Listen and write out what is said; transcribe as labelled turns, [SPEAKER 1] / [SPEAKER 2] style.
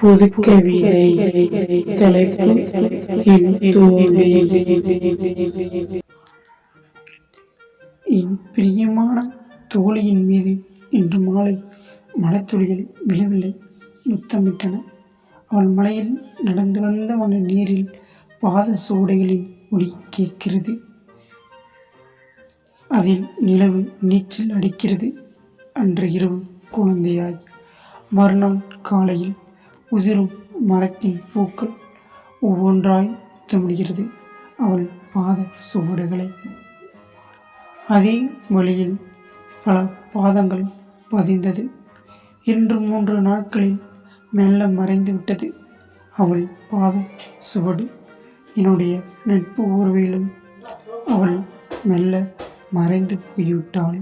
[SPEAKER 1] புது கவிதை என் பிரியமான தோழியின் மீது இன்று மாலை மலைத்துளிகள் விழவில்லை முத்தமிட்டன அவள் மலையில் நடந்து வந்த வன நீரில் பாத சூடைகளின் ஒளி கேட்கிறது அதில் நிலவு நீச்சல் அடிக்கிறது அன்று இரவு குழந்தையாய் மறுநாள் காலையில் உதிரும் மரத்தின் பூக்கள் ஒவ்வொன்றாய் முத்தமிடுகிறது. அவள் பாத சுவடுகளை அதே வழியில் பல பாதங்கள் பதிந்தது. இன்று மூன்று நாட்களில் மெல்ல மறைந்து விட்டது. அவள் பாத சுவடு. என்னுடைய நட்பு உறவிலும் அவள் மெல்ல மறைந்து போய்விட்டாள்.